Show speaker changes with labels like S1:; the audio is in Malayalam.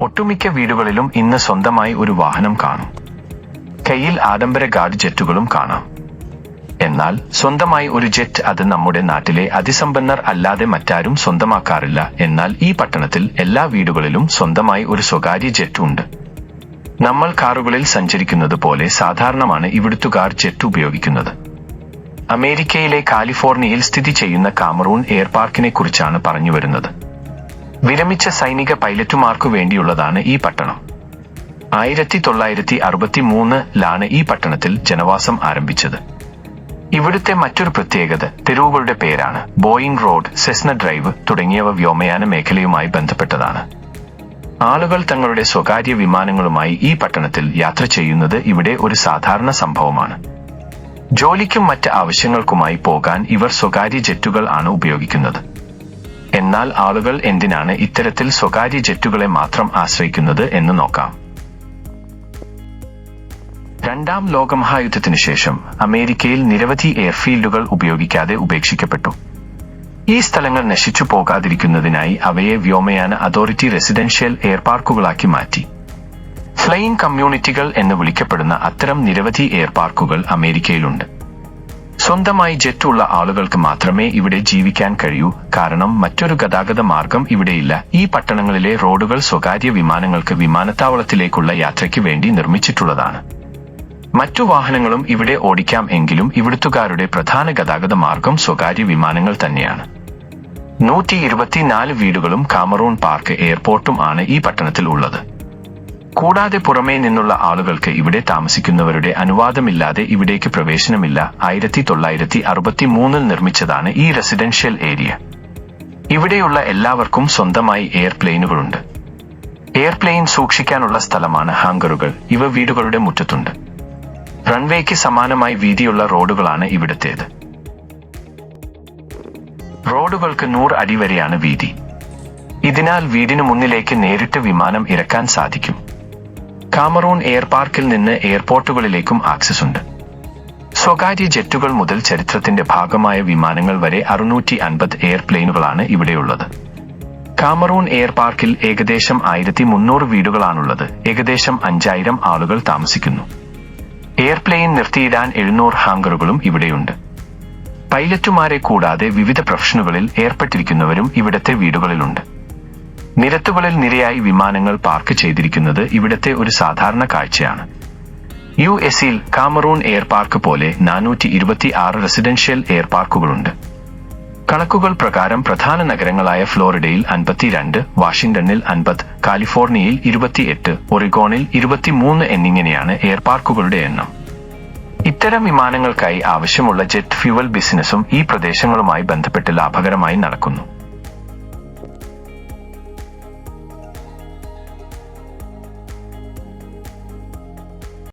S1: ഒട്ടുമിക്ക വീടുകളിലും ഇന്ന് സ്വന്തമായി ഒരു വാഹനം കാണും. കയ്യിൽ ആഡംബര ഗാർഡ് ജെറ്റുകളും കാണാം. എന്നാൽ സ്വന്തമായി ഒരു ജെറ്റ് അത് നമ്മുടെ നാട്ടിലെ അതിസമ്പന്നർ അല്ലാതെ മറ്റാരും സ്വന്തമാക്കാറില്ല. എന്നാൽ ഈ പട്ടണത്തിൽ എല്ലാ വീടുകളിലും സ്വന്തമായി ഒരു സ്വകാര്യ ജെറ്റ് ഉണ്ട്. നമ്മൾ കാറുകളിൽ സഞ്ചരിക്കുന്നത് പോലെ സാധാരണമാണ് ഇവിടുത്തുകാർ ജെറ്റ് ഉപയോഗിക്കുന്നത്. അമേരിക്കയിലെ കാലിഫോർണിയയിൽ സ്ഥിതി ചെയ്യുന്ന കാമറൂൺ എയർ പാർക്കിനെ കുറിച്ചാണ് പറഞ്ഞു വരുന്നത്. വിരമിച്ച സൈനിക പൈലറ്റുമാർക്കു വേണ്ടിയുള്ളതാണ് ഈ പട്ടണം. ആയിരത്തി തൊള്ളായിരത്തി അറുപത്തി മൂന്നിലാണ് ഈ പട്ടണത്തിൽ ജനവാസം ആരംഭിച്ചത്. ഇവിടുത്തെ മറ്റൊരു പ്രത്യേകത തെരുവുകളുടെ പേരാണ്. ബോയിങ് റോഡ് സെസ്ന ഡ്രൈവ് തുടങ്ങിയവ വ്യോമയാന മേഖലയുമായി ബന്ധപ്പെട്ടതാണ്. ആളുകൾ തങ്ങളുടെ സ്വകാര്യ വിമാനങ്ങളുമായി ഈ പട്ടണത്തിൽ യാത്ര ചെയ്യുന്നത് ഇവിടെ ഒരു സാധാരണ സംഭവമാണ്. ജോലിക്കും മറ്റ് ആവശ്യങ്ങൾക്കുമായി പോകാൻ ഇവർ സ്വകാര്യ ജെറ്റുകൾ ആണ് ഉപയോഗിക്കുന്നത്. എന്നാൽ ആളുകൾ എന്തിനാണ് ഇത്തരത്തിൽ സ്വകാര്യ ജെറ്റുകളെ മാത്രം ആശ്രയിക്കുന്നത് എന്ന് നോക്കാം. രണ്ടാം ലോകമഹായുദ്ധത്തിനു ശേഷം അമേരിക്കയിൽ നിരവധി എയർഫീൽഡുകൾ ഉപയോഗിക്കാതെ ഉപേക്ഷിക്കപ്പെട്ടു. ഈ സ്ഥലങ്ങൾ നശിച്ചു പോകാതിരിക്കുന്നതിനായി അവയെ വ്യോമയാന അതോറിറ്റി റെസിഡൻഷ്യൽ എയർപാർക്കുകളാക്കി മാറ്റി. ഫ്ലൈയിങ് കമ്മ്യൂണിറ്റികൾ എന്ന് വിളിക്കപ്പെടുന്ന അത്തരം നിരവധി എയർപാർക്കുകൾ അമേരിക്കയിലുണ്ട്. സ്വന്തമായി ജെറ്റ് ഉള്ള ആളുകൾക്ക് മാത്രമേ ഇവിടെ ജീവിക്കാൻ കഴിയൂ. കാരണം മറ്റൊരു ഗതാഗത മാർഗം ഇവിടെയില്ല. ഈ പട്ടണങ്ങളിലെ റോഡുകൾ സ്വകാര്യ വിമാനങ്ങൾക്ക് വിമാനത്താവളത്തിലേക്കുള്ള യാത്രയ്ക്ക് വേണ്ടി നിർമ്മിച്ചിട്ടുള്ളതാണ്. മറ്റു വാഹനങ്ങളും ഇവിടെ ഓടിക്കാം എങ്കിലും ഇവിടുത്തുകാരുടെ പ്രധാന ഗതാഗത മാർഗം സ്വകാര്യ വിമാനങ്ങൾ തന്നെയാണ്. നൂറ്റി ഇരുപത്തിനാല് വീടുകളും കാമറൂൺ പാർക്ക് എയർപോർട്ടും ആണ് ഈ പട്ടണത്തിൽ ഉള്ളത് കൂടാതെ പുറമേ നിന്നുള്ള ആളുകൾക്ക് ഇവിടെ താമസിക്കുന്നവരുടെ അനുവാദമില്ലാതെ ഇവിടേക്ക് പ്രവേശനമില്ല. ആയിരത്തി തൊള്ളായിരത്തി അറുപത്തി മൂന്നിൽ നിർമ്മിച്ചതാണ് ഈ റെസിഡൻഷ്യൽ ഏരിയ. ഇവിടെയുള്ള എല്ലാവർക്കും സ്വന്തമായി എയർപ്ലെയിനുകളുണ്ട്. എയർപ്ലെയിൻ സൂക്ഷിക്കാനുള്ള സ്ഥലമാണ് ഹാങ്കറുകൾ ഇവ വീടുകളുടെ മുറ്റത്തുണ്ട്. റൺവേക്ക് സമാനമായി വീതിയുള്ള റോഡുകളാണ് ഇവിടത്തേത്. റോഡുകൾക്ക് നൂറ് അടി വരെയാണ് വീതി. ഇതിനാൽ വീടിനു മുന്നിലേക്ക് നേരിട്ട് വിമാനം ഇറക്കാൻ സാധിക്കും. കാമറൂൺ എയർ പാർക്കിൽ നിന്ന് എയർപോർട്ടുകളിലേക്കും ആക്സസ് ഉണ്ട്. സ്വകാര്യ ജെറ്റുകൾ മുതൽ ചരിത്രത്തിന്റെ ഭാഗമായ വിമാനങ്ങൾ വരെ അറുന്നൂറ്റി അൻപത് എയർപ്ലെയിനുകളാണ് ഇവിടെയുള്ളത്. കാമറൂൺ എയർ പാർക്കിൽ ഏകദേശം ആയിരത്തി മുന്നൂറ് വീടുകളാണുള്ളത്. ഏകദേശം അഞ്ചായിരം ആളുകൾ താമസിക്കുന്നു. എയർപ്ലെയിൻ നിർത്തിയിടാൻ എഴുന്നൂറ് ഹാങ്കറുകളും ഇവിടെയുണ്ട്. പൈലറ്റുമാരെ കൂടാതെ വിവിധ പ്രൊഫഷനുകളിൽ ഏർപ്പെട്ടിരിക്കുന്നവരും ഇവിടത്തെ വീടുകളിലുണ്ട്. നിരത്തുകളിൽ നിരയായി വിമാനങ്ങൾ പാർക്ക് ചെയ്തിരിക്കുന്നത് ഇവിടത്തെ ഒരു സാധാരണ കാഴ്ചയാണ്. യു എസിൽ കാമറൂൺ എയർ പാർക്ക് പോലെ നാനൂറ്റി ഇരുപത്തി ആറ് റെസിഡൻഷ്യൽ എയർ പാർക്കുകളുണ്ട്. കണക്കുകൾ പ്രകാരം പ്രധാന നഗരങ്ങളായ ഫ്ലോറിഡയിൽ അൻപത്തിരണ്ട് വാഷിംഗ്ടണിൽ അൻപത് കാലിഫോർണിയയിൽ ഇരുപത്തിയെട്ട് ഒറിഗോണിൽ ഇരുപത്തിമൂന്ന് എന്നിങ്ങനെയാണ് എയർ പാർക്കുകളുടെ എണ്ണം. ഇത്തരം വിമാനങ്ങൾക്കായി ആവശ്യമുള്ള ജെറ്റ് ഫ്യൂവൽ ബിസിനസ്സും ഈ പ്രദേശങ്ങളുമായി ബന്ധപ്പെട്ട് ലാഭകരമായി നടക്കുന്നു.